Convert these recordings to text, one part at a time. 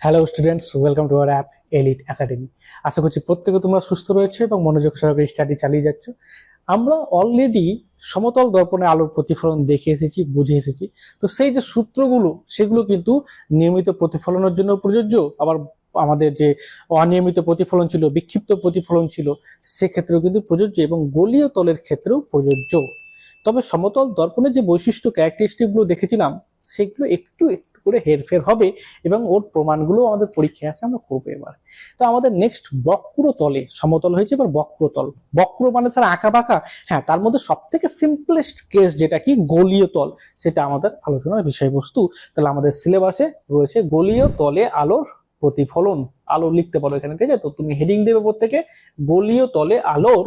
Hello students welcome to our app elite academy আশা করছি প্রত্যেকে তোমরা সুস্থ রয়েছে এবং মনোযোগ সহকারে স্টাডি চালিয়ে যাচ্ছ। আমরা অলরেডি সমতল দর্পণে আলোর প্রতিফলন দেখে এসেছি, বুঝে এসেছি। তো সেই যে সূত্রগুলো, সেগুলো কিন্তু নিয়মিত প্রতিফলনের জন্য প্রযোজ্য। আবার আমাদের যে অনিয়মিত প্রতিফলন ছিল, বিক্ষিপ্ত প্রতিফলন ছিল, সেক্ষেত্রেও কিন্তু প্রযোজ্য এবং গলীয় তলের ক্ষেত্রেও প্রযোজ্য। তবে সমতল দর্পণের যে বৈশিষ্ট্য ক্যারেক্টারিস্টিকগুলো দেখেছিলাম সেগুলো একটু একটু করে হেরফের হবে এবং ওর প্রমাণগুলো আমাদের পরীক্ষায় আসে আমরা করব এবার। তো আমাদের নেক্সট বক্র তলে সমতল হয়েছে এবার বক্রতল। বক্র মানে স্যার আঁকা বাঁকা হ্যাঁ তার মধ্যে সব থেকে সিম্পলেস্ট কেস যেটা কি? গলীয় তল সেটা আমাদের আলোচনার বিষয়বস্তু। তাহলে আমাদের সিলেবাসে রয়েছে গলীয় তলে আলোর প্রতিফলন। আলো লিখতে পারো এখানে, ঠিক আছে? তো তুমি হেডিং দেবে প্রত্যেকে। গলীয় তলে আলোর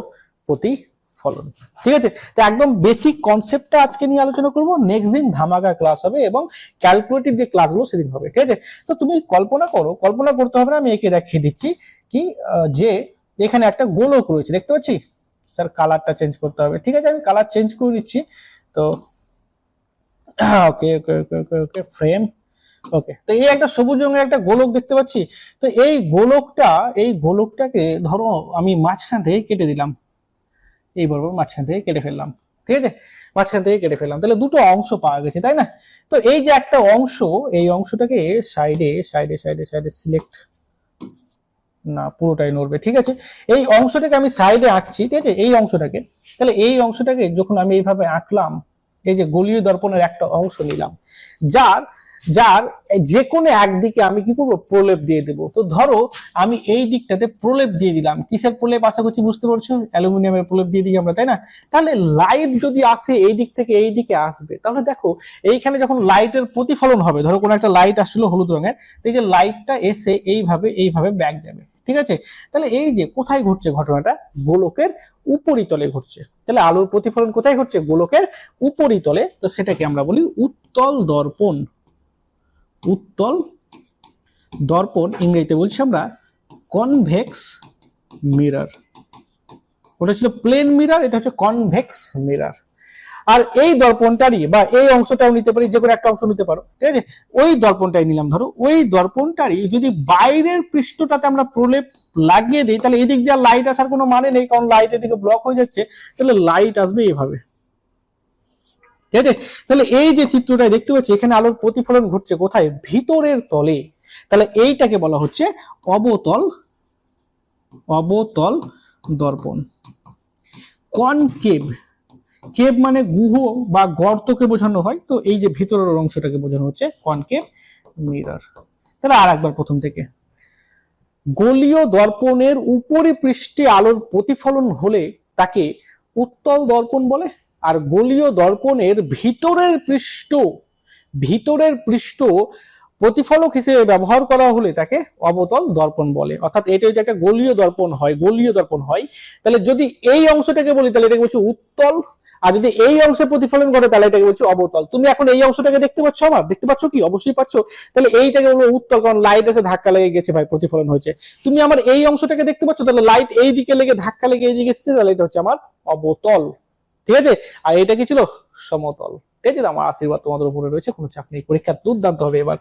প্রতিফলন ঠিক আছে? তো একদম বেসিক কনসেপ্টটা আজকে নিয়ে আলোচনা করব। নেক্সট দিন ধামাকা ক্লাস হবে এবং ক্যালকুলেটিভ যে ক্লাসগুলো সেদিন হবে। ঠিক আছে? তো তুমি কল্পনা করো, কল্পনা করতে হবে না, আমি একে দেখিয়ে দিচ্ছি কি যে এখানে একটা গোলক রয়েছে, দেখতে পাচ্ছি? স্যার কালারটা চেঞ্জ করতে হবে। ঠিক আছে? আমি কালার চেঞ্জ করে দিচ্ছি তো ওকে ওকে ওকে ওকে ওকে ফ্রেম ওকে তো এই একটা সবুজ রঙের একটা গোলক দেখতে পাচ্ছি। তো এই গোলকটা, এই গোলকটাকে ধরো আমি মাঝখান থেকে কেটে দিলাম। এই বরাবর মাঝখান থেকে কেটে ফেললাম। ঠিক আছে? মাঝখান থেকে কেটে ফেললাম। তাহলে দুটো অংশ পাওয়া গেছে, তাই না? তো এই যে একটা অংশ, এই অংশটাকে সাইডে সাইডে সাইডে সাইডে সিলেক্ট না, পুরোটাই নড়বে, ঠিক আছে? এই অংশটাকে আমি সাইডে আঁকছি, ঠিক আছে? এই অংশটাকে। তাহলে এই অংশটাকে যখন আমি এইভাবে আঁকলাম, এই যে গলীয় দর্পণের একটা অংশ নিলাম, যার যার যে কোনো একদিকে আমি কি করব? প্রলেপ দিয়ে দেবো। তো ধরো আমি এই দিকটাতে প্রলেপ দিয়ে দিলাম। কিসের প্রলেপ? আশা করছি বুঝতে পারছ? অ্যালুমিনিয়ামের প্রলেপ দিয়ে দিই আমরা, তাই না? তাহলে লাইট যদি আসে এই দিক থেকে এই দিকে আসবে, তাহলে দেখো এইখানে যখন লাইটের প্রতিফলন হবে, ধরো কোনো একটা লাইট আসছিল হলুদ রঙের এই যে লাইটটা এসে এইভাবে এইভাবে ব্যাক যাবে, ঠিক আছে? তাহলে এই যে কোথায় ঘটছে ঘটনাটা? গোলকের উপরিতলে ঘটছে। তাহলে আলোর প্রতিফলন কোথায় ঘটছে? গোলকের উপরিতলে। তো সেটাকে আমরা বলি উত্তল দর্পণ। উত্তল দর্পণ ইংরেজিতে বলছি আমরা কনভেক্স মিরর ওটা ছিল প্লেন মিরর এটা হচ্ছে কনভেক্স মিরর আর এই দর্পণটারই বা এই অংশটাও নিতে পারি, যে কোনো একটা অংশ নিতে পারো, ঠিক আছে? ওই দর্পণটাই নিলাম, ধরো। ওই দর্পণটারই যদি বাইরের পৃষ্ঠটাতে আমরা প্রলেপ লাগিয়ে দিই, তাহলে এদিক দিয়ে লাইট আসার কোনো মানে নেই, কারণ লাইট এদিকে ব্লক হয়ে যাচ্ছে, তাহলে লাইট আসবে এইভাবে ঠিক আছে? তাহলে এই যে চিত্রটা দেখতে পাচ্ছি, এখানে আলোর প্রতিফলন ঘটছে কোথায়? ভিতরের তলে। তাহলে এইটাকে বলা হচ্ছে অবতল অবতল দর্পণ। কনকেভ। কেভ মানে গুহ বা গর্তকে বোঝানো হয়। তো এই যে ভিতরের অংশটাকে বোঝানো হচ্ছে কনকেভ মিরর। তাহলে আর একবার প্রথম থেকে। গলীয় দর্পণের উপরি পৃষ্ঠে আলোর প্রতিফলন হলে তাকে উত্তল দর্পণ বলে। আর গোলীয় দর্পণের ভিতরের পৃষ্ঠ ভিতরের পৃষ্ঠ প্রতিফলক হিসেবে ব্যবহার করা হলে তাকে অবতল দর্পণ বলে। অর্থাৎ এটা যদি একটা গোলীয় দর্পণ হয়, গোলীয় দর্পণ হয়, তাহলে যদি এই অংশটাকে বলি, তাহলে এটাকে বলছি উত্তল। আর যদি এই অংশে প্রতিফলন ঘটে, তাহলে এটাকে বলছি অবতল। তুমি এখন এই অংশটাকে দেখতে পাচ্ছ আমার? দেখতে পাচ্ছ কি? অবশ্যই পাচ্ছ। তাহলে এইটাকে বলব উত্তল, কারণ লাইট এসে ধাক্কা লেগে গেছে ভাই, প্রতিফলন হয়েছে। তুমি আমার এই অংশটাকে দেখতে পাচ্ছ? তাহলে লাইট এই দিকে লেগে ধাক্কা লেগে এই দিকে এসেছে, তাহলে এটা হচ্ছে আমার অবতল। ঠিক আছে? আর এটা কি ছিল? সমতল। ঠিক আছে? আমার আশীর্বাদ তোমাদের উপরে রয়েছে, কোনো চাপ নেই। পরীক্ষা দুর্দান্ত হবে এবার।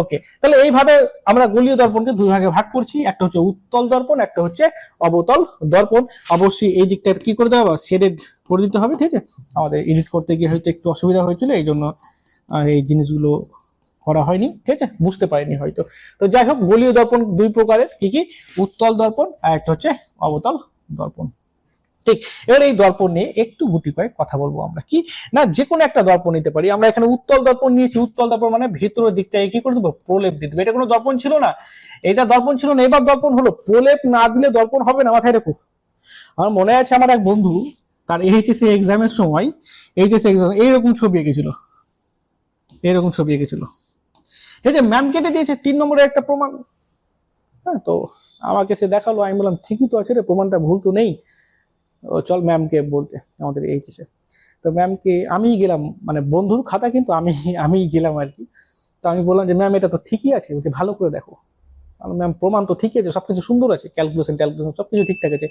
ওকে তাহলে এইভাবে আমরা গলীয় দর্পণকে দুই ভাগে ভাগ করছি। একটা হচ্ছে উত্তল দর্পণ, একটা হচ্ছে অবতল দর্পণ। অবশ্যই এই দিকটা কি করে দেওয়া শেডেড করে দিতে হবে, ঠিক আছে? আমাদের এডিট করতে গিয়ে হয়তো একটু অসুবিধা হয়েছিল এই জন্য এই জিনিসগুলো করা হয়নি, ঠিক আছে? বুঝতে পারিনি হয়তো। তো যাই হোক, গলীয় দর্পণ দুই প্রকারের, কি কি? উত্তল দর্পণ আর একটা হচ্ছে অবতল দর্পণ। ঠিক, এবার এই দর্পণ নিয়ে একটু গুটি কয়েক কথা বলব আমরা। কি? না যে কোনো একটা দর্পণ নিতে পারি। আমরা এখানে উত্তল দর্পণ নিয়েছি, উত্তল দর্পণ মানে ভিতরের দিক থেকে কি করে দেবো? প্রলেপ দিয়ে দেবো। এটা কোনো দর্পণ ছিল না। এটা দর্পণ ছিল না, এবার দর্পণ হলো। প্রলেপ না দিলে দর্পণ হবে না, মাথায় রেখো। আমার মনে আছে আমার এক বন্ধু, তার এইচএসসি এক্সামের সময় এইচএসসি এক্সাম এইরকম ছবি এঁকেছিল। এইরকম ছবি এঁকেছিল। ঠিক আছে ম্যাম কেটে দিয়েছে, তিন নম্বরের একটা প্রমাণ। হ্যাঁ তো আমাকে সে দেখাল, আমি বললাম, ঠিকই তো আছে রে, প্রমাণটা ভুল তো নেই। চল ম্যামকে বলতে, আমাদের এইচএসে তো ম্যামকে আমি গেলাম মানে বন্ধুর খাতা কিন্তু আমি আমি গেলাম আর কি। তো আমি বললাম যে ম্যাম এটা তো ঠিকই আছে, বলছে, ভালো করে দেখো। ম্যাম প্রমাণ তো ঠিকই আছে, সবকিছু সুন্দর আছে ক্যালকুলেশন ট্যালকুলেশন সবকিছু ঠিকঠাক আছে।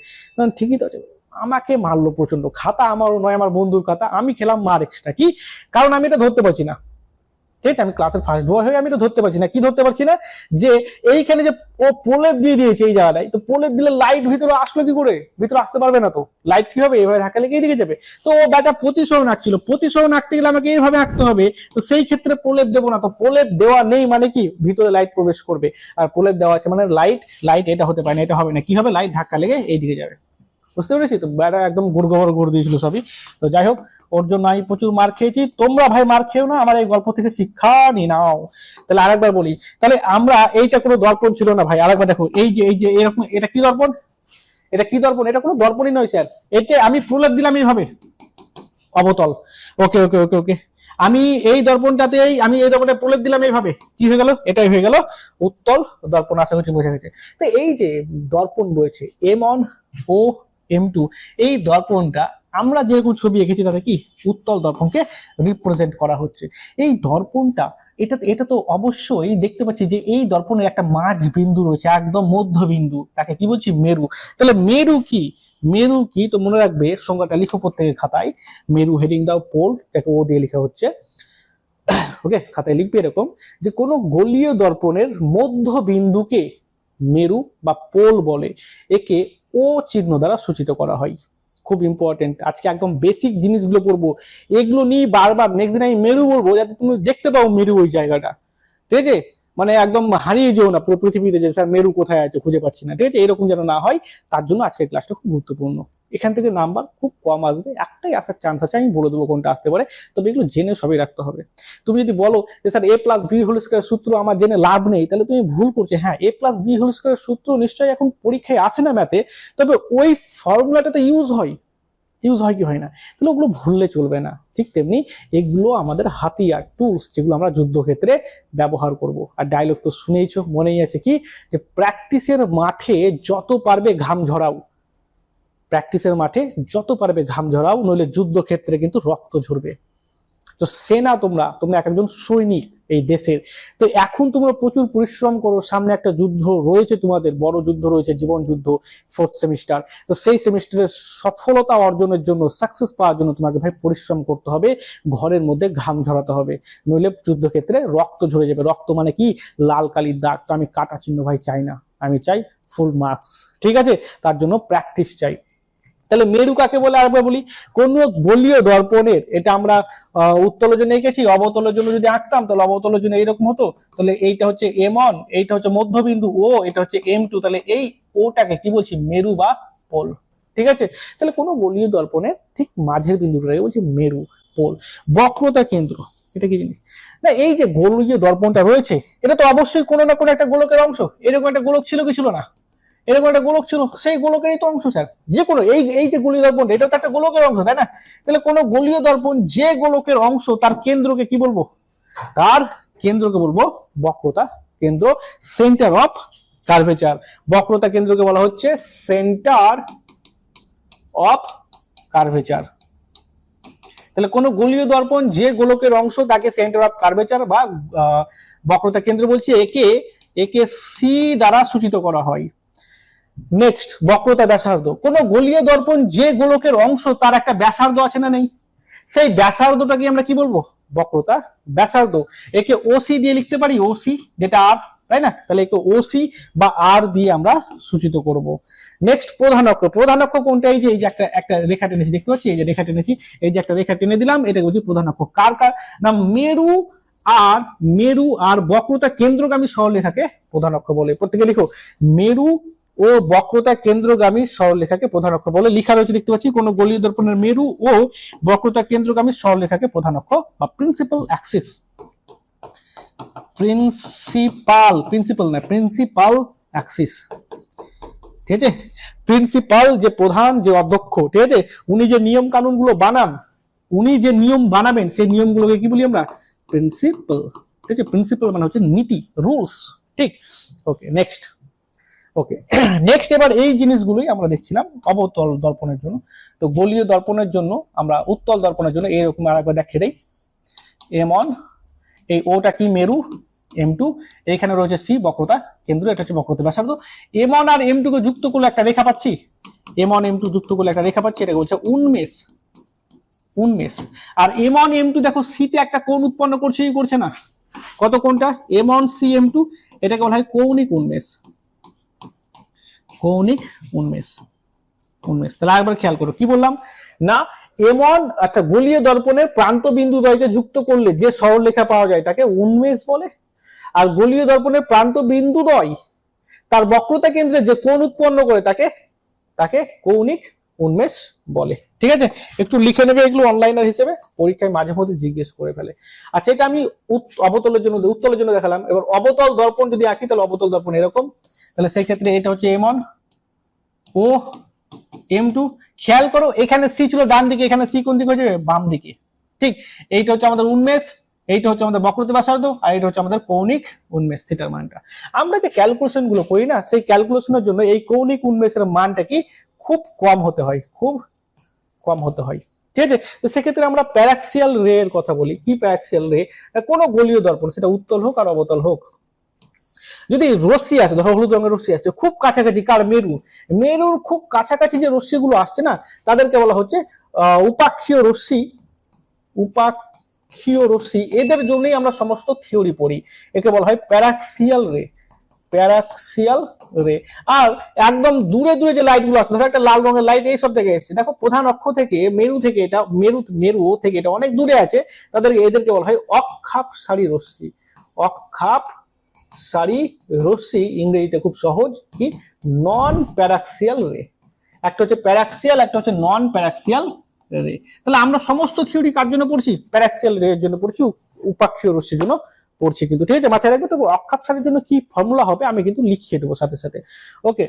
ঠিকই তো আছে। আমাকে মারলো প্রচণ্ড খাতা আমারও নয়, আমার বন্ধুর খাতা, আমি খেলাম মার এক্সট্রা কি? কারণ আমি এটা ধরতে পারছি না। ঠিক? আমি ক্লাসের ফার্স্ট বয় হয়ে আমি তো ধরতে পারছি না। কি ধরতে পারছি না? যে এইখানে যে ও প্রলেপ দিয়ে দিয়েছে এই জায়গাটায়, তো প্রলেপ দিলে লাইট ভিতরে আসলো কি করে? ভিতরে আসতে পারবে না তো। লাইট কি হবে? এভাবে ধাক্কা লেগে দিকে যাবে। তো ব্যাটা প্রতিসরণ আঁকছিল। প্রতিসরণ আঁকতে গেলে আমাকে এইভাবে আঁকতে হবে, তো সেই ক্ষেত্রে প্রলেপ দেবো না। তো প্রলেপ দেওয়া নেই মানে কি? ভিতরে লাইট প্রবেশ করবে। আর প্রলেপ দেওয়া আছে মানে লাইট লাইট এটা হতে পারে না, এটা হবে না। কি হবে? লাইট ধাক্কা লেগে এইদিকে যাবে। বুঝতে পেরেছি? তো ব্যাটা একদম গুড়গড় করে দিয়েছিল সবই। তো যাই হোক ওর জন্য আমি প্রচুর মার খেয়েছি। তোমরা ভাই মার খেও না, আমার এই গল্প থেকে শিক্ষা নি নাও। তাহলে আরেকবার বলি, তাহলে আমরা এইটা কোনো দর্পণ ছিল না ভাই। আরেকবার দেখো, এই যে এই যে, এরকম, এটা কি দর্পণ? এটা কি দর্পণ? এটা কোনো দর্পণই নয়, স্যার। এতে আমি প্রলেপ দিলাম এইভাবে। অবতল। ওকে ওকে ওকে ওকে। আমি এই দর্পণটাতেই, আমি এই দর্পণে প্রলেপ দিলাম এইভাবে। কি হয়ে গেল? এটাই হয়ে গেল উত্তল দর্পণ, আশা করছি বোঝা গেছে। তো এই যে দর্পণ রয়েছে, এম অন ও এম টু, এই দর্পণটা আমরা যেরকম ছবি এঁকেছি তাতে কি উত্তল দর্পণকে রিপ্রেজেন্ট করা হচ্ছে। এই দর্পণটা, এটা এটা তো অবশ্যই দেখতে পাচ্ছি যে এই দর্পণের একটা মাঝ বিন্দু রয়েছে, একদম মধ্যবিন্দু তাকে কি বলছি? মেরু। তাহলে মেরু কি? মেরু কি? তো মনে রাখবে সংজ্ঞাটা লিখো প্রত্যেকের খাতায়। মেরু হেডিং দাও পোল তাকে ও দিয়ে লেখা হচ্ছে। ওকে খাতায় লিখবে এরকম যে কোনো গলীয় দর্পণের মধ্যবিন্দুকে মেরু বা পোল বলে একে ও চিহ্ন দ্বারা সূচিত করা হয়। খুব ইম্পর্টেন্ট আজকে একদম বেসিক জিনিসগুলো পড়ব এগুলো নিয়ে বারবার নেক্সট দিন আমি মেরু বলব, যাতে তুমি দেখতে পাও মেরু ওই জায়গাটা। ঠিক আছে? মানে একদম হারিয়ে যেও না পুরো পৃথিবীতে যে, স্যার, মেরু কোথায় আছে? খুঁজে পাচ্ছি না। ঠিক আছে? এরকম যেন না হয়, তার জন্য আজকের ক্লাসটা খুব গুরুত্বপূর্ণ। এখান থেকে নাম্বার খুব কম আসবে। একটাই আসার চান্স আছে, আমি বলে দেবো কোনটা আসতে পারে। তবে এগুলো জেনে সবই রাখতে হবে। তুমি যদি বলো যে, sir A plus B whole square সূত্র আমার জেনে লাভ নেই, তাহলে তুমি ভুল করছ। হ্যাঁ A plus B whole square সূত্র নিশ্চয়ই এখন পরীক্ষায় আসে না ম্যাথে তবে ওই ফর্মুলাটা তো ইউজ হয়। ইউজ হয় কি হয় না? তাহলে ওগুলো ভুললে চলবে না। ঠিক তেমনি এগুলো আমাদের হাতিয়ার টুলস যেগুলো আমরা যুদ্ধক্ষেত্রে ব্যবহার করব। আর ডায়লগ তো শুনেইছো, মনেই আছে কি? যে প্র্যাকটিসের মাঠে যত পারবে ঘাম ঝরাও। প্র্যাকটিসের মাঠে যত পারবে ঘাম ঝরাও, নইলে যুদ্ধক্ষেত্রে কিন্তু রক্ত ঝরবে। তো সেনা তোমরা তোমরা এক একজন সৈনিক এই দেশের। তো এখন তোমরা প্রচুর পরিশ্রম করো, সামনে একটা যুদ্ধ রয়েছে তোমাদের, বড় যুদ্ধ রয়েছে, জীবন যুদ্ধ ফোর্থ সেমিস্টার তো সেই সেমিস্টারের সফলতা অর্জনের জন্য সাকসেস পাওয়ার জন্য তোমাকে ভাই পরিশ্রম করতে হবে, ঘরের মধ্যে ঘাম ঝরাতে হবে, নইলে যুদ্ধক্ষেত্রে রক্ত ঝরে যাবে। রক্ত মানে কি? লাল কালির দাগ। তো আমি কাটা চিহ্ন ভাই চাই না, আমি চাই ফুল মার্কস ঠিক আছে? তার জন্য প্র্যাকটিস চাই। তাহলে মেরু কাকে বলে আরেকবার বলি? কোন গলীয় দর্পণের, এটা আমরা উত্তলের জন্য এঁকেছি অবতলের জন্য যদি আঁকতাম, তাহলে অবতলের জন্য এইরকম হতো? তাহলে এইটা হচ্ছে এম অন এইটা হচ্ছে মধ্যবিন্দু ও এটা হচ্ছে এম টু তাহলে এই ওটাকে কি বলছি? মেরু বা পোল। ঠিক আছে? তাহলে কোনো গলীয় দর্পণের ঠিক মাঝের বিন্দুটাকে বলছি মেরু পোল। বক্রতা কেন্দ্র, এটা কি জিনিস? না, এই যে গোলকীয় দর্পণটা রয়েছে, এটা তো অবশ্যই কোনো না কোনো একটা গোলকের অংশ। এরকম একটা গোলক ছিল কি ছিল না? এরকম একটা গোলক ছিল, সেই গোলকেরই তো অংশ স্যার। যে কোনো এই এই যে গলীয় দর্পণ, এটা তো একটা গোলকের অংশ, তাই না? তাহলে কোনো গোলীয় দর্পণ যে গোলকের অংশ, তার কেন্দ্রকে কি বলব? তার কেন্দ্রকে বলব বক্রতা কেন্দ্র সেন্টার অফ কার্ভেচার বক্রতা কেন্দ্রকে বলা হচ্ছে সেন্টার অফ কার্ভেচার তাহলে কোনো গোলীয় দর্পণ যে গোলকের অংশ, তাকে সেন্টার অফ কার্ভেচার বা বক্রতা কেন্দ্র বলছি, একে একে সি দ্বারা সূচিত করা হয়। নেক্সট বক্রতা ব্যাসার্ধ। কোন গলীয় দর্পণ যে গোলকের অংশ, তার একটা ব্যাসার্ধ আছে না নেই? সেই ব্যাসার্ধটাকে আমরা কি বলব? বক্রতা ব্যাসার্ধ। একে ওসি দিয়ে লিখতে পারি ওসি যেটা আর তাই না? তাহলে একে ওসি বা আর দিয়ে আমরা সূচিত করব। নেক্সট প্রধান অক্ষ। প্রধান অক্ষ কোনটা? এই যে এই যে একটা একটা রেখা টেনেছি, দেখতে পাচ্ছি? এই যে রেখা টেনেছি, এই যে একটা রেখা টেনে দিলাম এটা বলছি প্রধান অক্ষ। কার কার? না মেরু আর মেরু আর বক্রতা কেন্দ্রগামী সরলরেখাকে প্রধান অক্ষ বলে। প্রত্যেকে লিখো, মেরু ও বক্রতা কেন্দ্রগামী সরলরেখাকে প্রধান অক্ষ বলে লেখা রয়েছে, দেখতে পাচ্ছি। কোন গলীয় দর্পণের মেরু ও বক্রতা কেন্দ্রগামী সরলরেখাকে প্রধান অক্ষ বা প্রিন্সিপাল অ্যাক্সিস প্রিন্সিপাল প্রিন্সিপাল না প্রিন্সিপাল অ্যাক্সিস ঠিক আছে? প্রিন্সিপাল যে প্রধান, যে অধ্যক্ষ, ঠিক আছে? উনি যে নিয়ম কানুনগুলো বানান, উনি যে নিয়ম বানাবেন, সেই নিয়মগুলোকে কি বলি আমরা? প্রিন্সিপাল ঠিক আছে? প্রিন্সিপাল মানে হচ্ছে নীতি রুলস ঠিক? ওকে নেক্সট ওকে নেক্সট এবার এই জিনিসগুলোই আমরা দেখছিলাম, অবতল দর্পণের জন্য। তো গলীয় দর্পণের জন্য আমরা উত্তল দর্পণের জন্য এরকম আরেকবার দেখিয়ে দেই। এম অন এই ওটা কি মেরু? এম টু এইখানে রয়েছে সি বক্রতা কেন্দ্র, এটা হচ্ছে বক্রতা ব্যাসার্ধ। এম অন আর এম টু কে যুক্ত করলে একটা রেখা পাচ্ছি। এম অন এম টু যুক্ত করলে একটা রেখা পাচ্ছি এটা হচ্ছে উন্মেষ। উন্মেষ। আর এম ওয়ান এম টু দেখো সিতে একটা কোণ উৎপন্ন করছে করছে না। কত কোণটা? M one C M two এটাকে বলা হয় কৌণিক উন্মেষ। কৌণিক উন্মেষ। উন্মেষ। তাহলে একবার খেয়াল করো, কি বললাম? না, এমন আচ্ছা গলীয় দর্পণের প্রান্ত বিন্দু দ্বয়কে যুক্ত করলে যে সরলরেখা পাওয়া যায় তাকে উন্মেষ বলে। আর গলীয় দর্পণের প্রান্ত বিন্দু দ্বয় তার বক্রতা কেন্দ্রে যে কোণ উৎপন্ন করে তাকে তাকে কৌণিক উন্মেষ বলে। ঠিক আছে? একটু লিখে নেবে এগুলো অনলাইনার হিসেবে, পরীক্ষায় মাঝে মধ্যে জিজ্ঞেস করে ফেলে। আচ্ছা এটা আমি অবতলের জন্য, উত্তলের জন্য দেখালাম। এবার অবতল দর্পণ যদি আঁকি, তাহলে অবতল দর্পণ এরকম। তাহলে সেই ক্ষেত্রে এটা হচ্ছে এম ওয়ান ও এম টু খেয়াল করো, এখানে সি ছিল ডান দিকে, এখানে সি কোন দিকে যাবে বাম দিকে। ঠিক, এইটা হচ্ছে আমাদের উন্মেষ, এইটা হচ্ছে আমাদের বক্রতা ব্যাসার্ধ, আর এটা হচ্ছে আমাদের কৌণিক উন্মেষ, থিটার মানটা। আমরা যে ক্যালকুলেশনগুলো করি না, সেই ক্যালকুলেশনের জন্য এই কৌণিক উন্মেষের মানটা কি খুব কম হতে হয়, খুব কম হতে হয়। ঠিক আছে? তো সেক্ষেত্রে আমরা প্যারাক্সিয়াল রে এর কথা বলি। কি প্যারাক্সিয়াল রে কোনো গলীয় দর্পণ, সেটা উত্তল হোক আর অবতল হোক। যদি রশ্মি আছে ধরো হলুদ রঙের রশ্মি আসছে, খুব কাছাকাছি, কার? মেরু মেরুর খুব কাছাকাছি যে রশ্মিগুলো আসছে না, তাদেরকে বলা হচ্ছে উপাক্ষীয় রশ্মি। উপাক্ষীয় রশ্মি। এদের জন্যই আমরা সমস্ত থিওরি পড়ি। একে বলা হয় প্যারাক্সিয়াল রে। প্যারাক্সিয়াল রে। আর একদম দূরে দূরে যে লাইটগুলো আছে, ধরো একটা লাল রঙের লাইট এই সব থেকে এসছে। দেখো, প্রধান অক্ষ থেকে মেরু থেকে এটা, মেরু মেরু থেকে এটা অনেক দূরে আছে, তাদেরকে, এদেরকে বলা হয় অক্ষাপ সারি রশ্মি। অক্ষাপ সারি রশ্মি, ইংরেজিতে খুব সহজ, কি? নন প্যারাক্সিয়াল রে একটা হচ্ছে প্যারাক্সিয়াল একটা হচ্ছে নন প্যারাক্সিয়াল রে তাহলে আমরা সমস্ত থিওরি কার জন্য পড়ছি? প্যারাক্সিয়াল রে এর জন্য পড়ছি উপাক্ষীয় রশ্মির জন্য পড়ছি কিন্তু। ঠিক আছে, মাথায় রাখবে তো, অক্ষাপ সারির জন্য কি ফর্মুলা হবে আমি কিন্তু লিখিয়ে দেবো সাথে সাথে। ওকে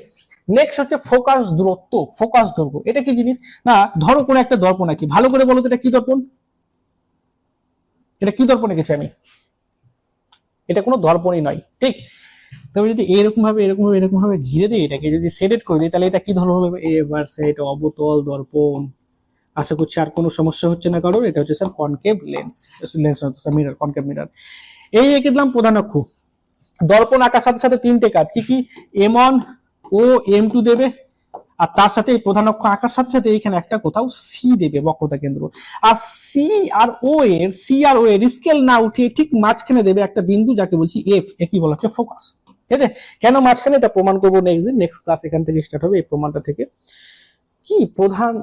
নেক্সট হচ্ছে ফোকাস দূরত্ব ফোকাস দৈর্ঘ্য। এটা কি জিনিস? না, ধরো কোনো একটা দর্পণ আছে ভালো করে বলো তো এটা কি দর্পণ? এটা কি দর্পণ এঁকেছি আমি? এটা কোনো দর্পণই নয়, ঠিক? তবে যদি এরকম ভাবে এরকম ভাবে এরকম ভাবে ঘিরে দিই, এটাকে যদি সেটেড করে দিই, তাহলে এটা কি ধরনের হবে? এবার সেট অবতল, দর্পণ। আশা করছি আর কোনো সমস্যা হচ্ছে না কারণ এটা হচ্ছে sir concave lens lens mirror concave mirror এই এঁকে দিলাম প্রধান অক্ষ। দর্পণ আঁকার সাথে সাথে তিনটে কাজ, কি কি? এম ওয়ান ও এম টু দেবে। আর তার সাথে এই প্রধান অক্ষ আঁকার সাথে সাথে এখানে একটা কোথাও সি দেবে বক্রতা কেন্দ্র। আর সি আর ও এর সি আর ও এর স্কেল না উঠিয়ে ঠিক মাঝখানে দেবে একটা বিন্দু যাকে বলছি এফ এ কি বলা হচ্ছে? ফোকাস ঠিক আছে? কেন মাঝখানে এটা প্রমাণ করব নেক্সট দিন? নেক্সট ক্লাস এখান থেকে স্টার্ট হবে এই প্রমাণটা থেকে। কি প্রধান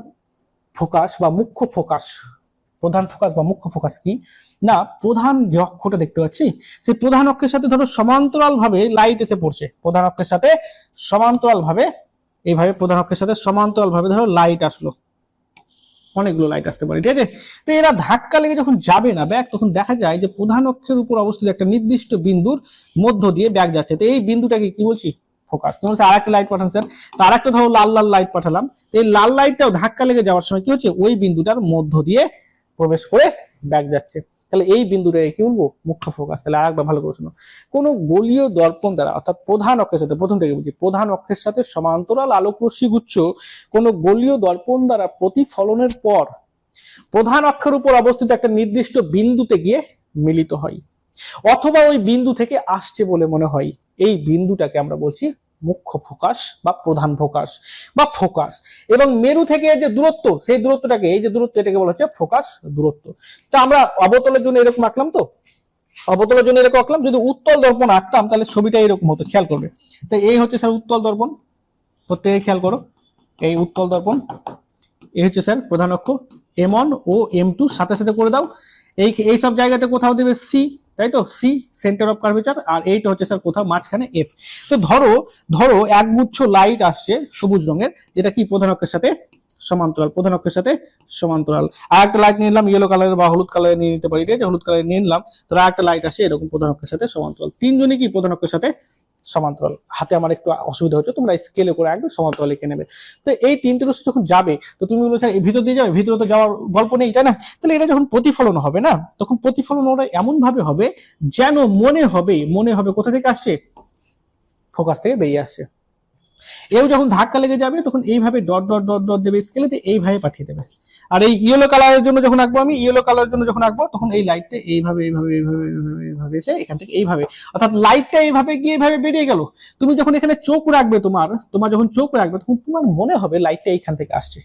ফোকাস বা মুখ্য ফোকাস প্রধান ফোকাস বা মুখ্য ফোকাস কি? না, প্রধান যে অক্ষটা দেখতে পাচ্ছি, সেই প্রধান অক্ষের সাথে ধরো সমান্তরাল ভাবে লাইট এসে পড়ছে। প্রধান অক্ষের সাথে সমান্তরাল ভাবে এইভাবে প্রধান অক্ষের সাথে সমান্তরাল ভাবে ধরো লাইট আসলো। অনেকগুলো লাইট আসতে পারে, ঠিক আছে? তো এরা ধাক্কা লেগে যখন যাবে না ব্যাগ তখন দেখা যায় যে প্রধান অক্ষের উপর অবস্থিত একটা নির্দিষ্ট বিন্দুর মধ্য দিয়ে ব্যাগ যাচ্ছে। তো এই বিন্দুটাকে কি বলছি? ফোকাস তোমার আর একটা লাইট পাঠান স্যার তো একটা ধরো লাল লাল লাইট পাঠালাম। এই লাল লাইটটাও ধাক্কা লেগে যাওয়ার সময় কি হচ্ছে? ওই বিন্দুটার মধ্য দিয়ে প্রবেশ করে ব্যাগ যাচ্ছে। তাহলে এই বিন্দুটাকে কি বলব? মুখ্য ফোকাস তাহলে আরেকবার ভালো করে শোনো। কোন গলীয় দর্পণ দ্বারা, অর্থাৎ প্রধান অক্ষের সাথে, প্রথম থেকে বলছি, প্রধান অক্ষের সাথে সমান্তরাল আলোক রশ্মি গুচ্ছ, কোন গলীয় দর্পণ দ্বারা প্রতিফলনের পর প্রধান অক্ষের উপর অবস্থিত একটা নির্দিষ্ট বিন্দুতে গিয়ে মিলিত হয়। অথবা ওই বিন্দু থেকে আসছে বলে মনে হয়। এই বিন্দুটাকে আমরা বলছি মুখ্য ফোকাস বা প্রধান ফোকাস বা ফোকাস। এবং মেরু থেকে যে দূরত্ব, সেই দূরত্বটাকে, এই যে দূরত্ব এটাকে বলা হচ্ছে ফোকাস দূরত্ব। তা আমরা অবতলের জন্য এরকম আঁকলাম তো? অবতলের জন্য এরকম আঁকলাম। যদি উত্তল দর্পণ আঁকতাম, তাহলে ছবিটা এরকম হতো, খেয়াল করবে। তো এই হচ্ছে স্যার উত্তল দর্পণ। প্রত্যেকে খেয়াল করো, এই উত্তল দর্পণ এই হচ্ছে স্যার প্রধান অক্ষ, এম ওয়ান ও এম টু সাথে সাথে করে দাও। এই এই সব জায়গাতে কোথাও দেবে সি তাই তো? সি সেন্টার অফ কার্ভেচার আর এইটা হচ্ছে স্যার কোথাও মাঝখানে এফ তো ধরো ধরো এক গুচ্ছ লাইট আসছে সবুজ রঙের, যেটা কি প্রধান অক্ষের সাথে? সমান্তরাল, প্রধান অক্ষের সাথে সমান্তরাল। আর একটা লাইট নিলাম ইয়েলো কালারের বা হলুদ কালারের নিয়ে নিতে পারি, ঠিক আছে? হলুদ কালার নিয়ে নিলাম। তো আর একটা লাইট আসে এরকম প্রধান অক্ষের সাথে সমান্তরাল। তিনজনই কি প্রধান অক্ষের সাথে? সমান্তরাল। হাতে আমার একটু অসুবিধা হচ্ছে, তোমরা স্কেলে করে একদম সমান্তরাল এঁকে নেবে। তো এই তিনটে রশ্মি যখন যাবে, তো তুমি বলছো এই ভিতর দিয়ে যাবে, ভিতরে তো যাওয়ার গল্প নেই, তাই না? তাহলে এটা যখন প্রতিফলন হবে না, তখন প্রতিফলন ওরা এমনভাবে হবে যেন মনে হবে মনে হবে কোথা থেকে আসছে? ফোকাস থেকে বেরিয়ে আসছে। এও যখন ধাক্কা লেগে যাবে, তখন এইভাবে ডট ডট ডট ডট দেবে স্কেলেতে এইভাবে পাঠিয়ে দেবে। আর এই ইয়েলো কালারের জন্য যখন আঁকবো আমি ইয়েলো কালারের জন্য যখন আঁকবো, তখন এই লাইটটা এইভাবে এইভাবে এইভাবে এইভাবে এইভাবে এসে এখান থেকে এইভাবে, অর্থাৎ লাইটটা এইভাবে গিয়ে এইভাবে বেরিয়ে গেল। তুমি যখন এখানে চোখ রাখবে তোমার তোমার যখন চোখ রাখবে, তখন তোমার মনে হবে লাইটটা এইখান থেকে আসছে।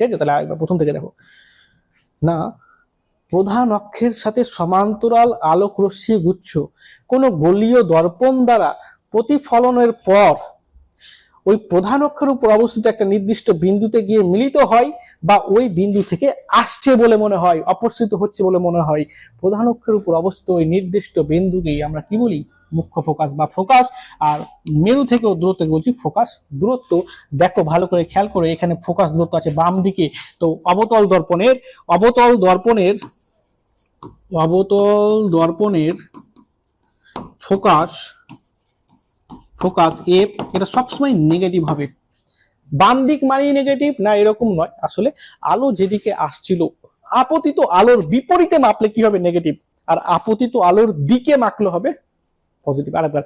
ঠিক আছে? তাহলে আরেকবার প্রথম থেকে দেখো। না, প্রধান অক্ষের সাথে সমান্তরাল আলোক রশ্মি গুচ্ছ। কোনো গলীয় দর্পণ দ্বারা প্রতিফলনের পর ওই প্রধান অক্ষের উপর অবস্থিত একটা নির্দিষ্ট বিন্দুতে গিয়ে মিলিত হয় বা ওই বিন্দু থেকে আসছে বলে মনে হয়, অপসৃত হচ্ছে বলে মনে হয়। প্রধান অক্ষের উপর অবস্থিত ওই নির্দিষ্ট বিন্দুকেই আমরা কি বলি? মুখ্য ফোকাস বা ফোকাস। আর মেরু থেকেও দূরত্ব বলছি ফোকাস দূরত্ব। দেখো ভালো করে খেয়াল করে, এখানে ফোকাস দূরত্ব আছে বাম দিকে। তো অবতল দর্পণের অবতল দর্পণের অবতল দর্পণের ফোকাস ফোকাস এফ এটা সবসময় নেগেটিভ হবে। বাম দিক মানেই নেগেটিভ না, এরকম নয়। আসলে আলো যেদিকে আসছিল, আপতিত আলোর বিপরীতে মাপলে কি হবে নেগেটিভ আর আপতিত আলোর দিকে মাপলে হবে পজিটিভ আরেকবার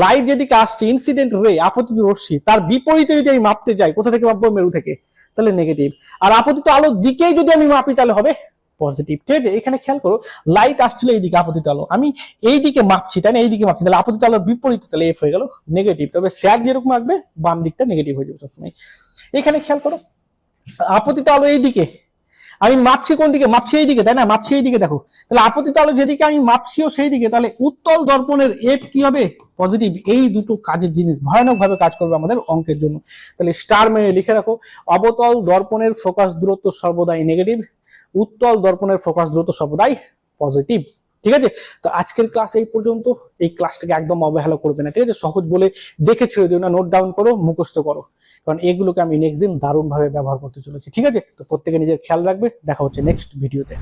লাইট যেদিকে আসছে ইনসিডেন্ট রে আপতিত রশ্মি, তার বিপরীতে যদি আমি মাপতে যাই, কোথা থেকে মাপবো? মেরু থেকে। তাহলে নেগেটিভ আর আপতিত আলোর দিকেই যদি আমি মাপি, তাহলে হবে পজিটিভ ঠিক আছে? এখানে খেয়াল করো লাইট আসছিল এইদিকে আপতিত আলো। আমি এইদিকে মাপছি, তাই না? এইদিকে মাপছি। তাহলে আপতিত আলোর বিপরীত তাহলে এফ হয়ে গেল নেগেটিভ তবে স্যার যেরকম আঁকবে, বাম দিকটা নেগেটিভ হয়ে যাবে সবসময়। এখানে খেয়াল করো, আপতিত আলো এই দিকে আমি মাপছি কোন দিকে? মাপছি এই দিকে, তাই না? মাপছি এই দিকে দেখো। তাহলে আপতিত আলো যেদিকে আমি মাপছিও সেই দিকে। তাহলে উত্তল দর্পণের এফ কি হবে? পজিটিভ এই দুটো কাজের জিনিস ভয়ানক ভাবে কাজ করবে আমাদের অঙ্কের জন্য। তাহলে স্টার মেনে লিখে রাখো। অবতল দর্পণের ফোকাস দূরত্ব সর্বদাই নেগেটিভ উত্তল দর্পণের ফোকাস দূরত্ব সর্বদাই পজিটিভ ঠিক আছে? তো আজকের ক্লাস এই পর্যন্ত। এই ক্লাসটাকে একদম অবহেলা করবে না, ঠিক আছে? সহজ বলে দেখে ছেড়ে দিও না নোট ডাউন করো, মুখস্থ করো। কারণ এগুলোকে আমি নেক্সট দিন দারুণভাবে ব্যবহার করতে চলেছি, ঠিক আছে? তো প্রত্যেকে নিজের খেয়াল রাখবে। দেখা হচ্ছে নেক্সট ভিডিওতে